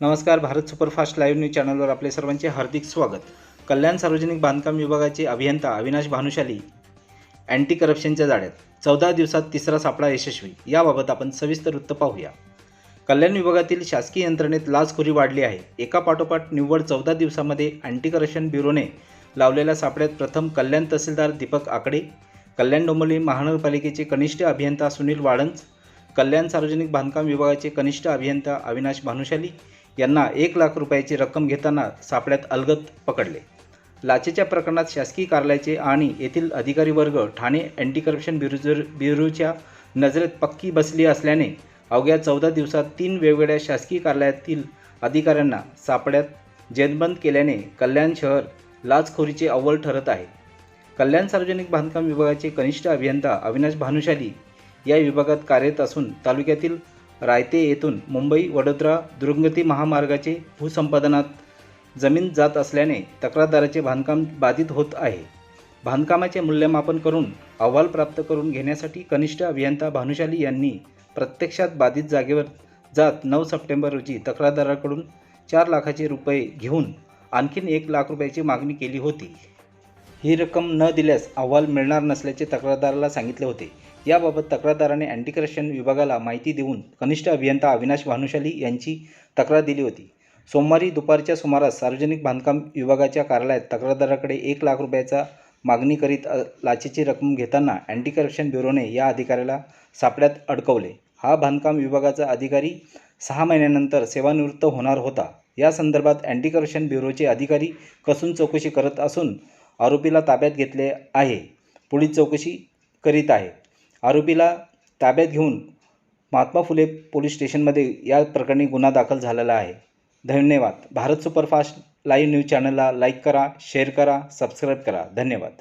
नमस्कार Bharat superfast live news चॅनलवर आपले सर्वांचे हार्दिक स्वागत. कल्याण सार्वजनिक बांधकाम विभागाचे अभियंता अविनाश भानुशाली अँटी करप्शनच्या जाळ्यात चौदा दिवसात तिसरा सापळा यशस्वी याबाबत आपण सविस्तर वृत्त पाहूया. कल्याण विभागातील शासकीय यंत्रणेत लाचखोरी वाढली आहे. एका पाठोपाठ निव्वळ चौदा दिवसामध्ये अँटी करप्शन ब्युरोने लावलेल्या सापळ्यात प्रथम कल्याण तहसीलदार दीपक आकडे कल्याण डोंबिवली महानगरपालिकेचे कनिष्ठ अभियंता सुनील वाळंज कल्याण सार्वजनिक बांधकाम विभागाचे कनिष्ठ अभियंता अविनाश भानुशाली यांना एक लाख रुपयाची रक्कम घेताना सापड्यात अलगत पकडले. लाचेच्या प्रकरणात शासकीय कार्यालयाचे आणि येथील अधिकारी वर्ग ठाणे अँटी करप्शन ब्युरोजर ब्युरोच्या नजरेत पक्की बसली असल्याने अवघ्या चौदा दिवसात तीन वेगवेगळ्या शासकीय कार्यालयातील अधिकाऱ्यांना सापड्यात जेरबंद केल्याने कल्याण शहर लाचखोरीचे अव्वल ठरत आहे. कल्याण सार्वजनिक बांधकाम विभागाचे कनिष्ठ अभियंता अविनाश भानुशाली या विभागात कार्यरत असून तालुक्यातील रायते येथून मुंबई वडोदरा दुर्गती महामार्गाचे भूसंपादनात जमीन जात असल्याने तक्रारदाराचे बांधकाम बाधित होत आहे. बांधकामाचे मूल्यमापन करून अहवाल प्राप्त करून घेण्यासाठी कनिष्ठ अभियंता भानुशाली यांनी प्रत्यक्षात बाधित जागेवर जात नऊ सप्टेंबर रोजी तक्रारदाराकडून चार लाखाचे रुपये घेऊन आणखीन एक लाख रुपयाची मागणी केली होती. ही रक्कम न दिल्यास अहवाल मिळणार नसल्याचे तक्रारदाराला सांगितले होते. याबाबत तक्रारदाराने अँटी करप्शन विभागाला माहिती देऊन कनिष्ठ अभियंता अविनाश भानुशाली यांची तक्रार दिली होती. सोमवारी दुपारच्या सुमारास सार्वजनिक बांधकाम विभागाच्या कार्यालयात तक्रारदाराकडे एक लाख रुपयाचा मागणी करीत लाचेची रक्कम घेताना अँटी करप्शन ब्युरोने या अधिकाऱ्याला सापड्यात अडकवले. हा बांधकाम विभागाचा अधिकारी सहा महिन्यानंतर सेवानिवृत्त होणार होता. या संदर्भात अँटी करप्शन ब्युरोचे अधिकारी कसून चौकशी करत असून आरोपीला ताब्यात घेतले आहे. पुढील चौकशी करीत आहे. आरोपीला ताब्यात घेऊन महात्मा फुले पोलीस स्टेशनमध्ये या प्रकरणी गुन्हा दाखल झालेला आहे. धन्यवाद. भारत सुपरफास्ट लाईव्ह न्यूज चॅनलला लाईक करा शेअर करा सबस्क्राईब करा. धन्यवाद.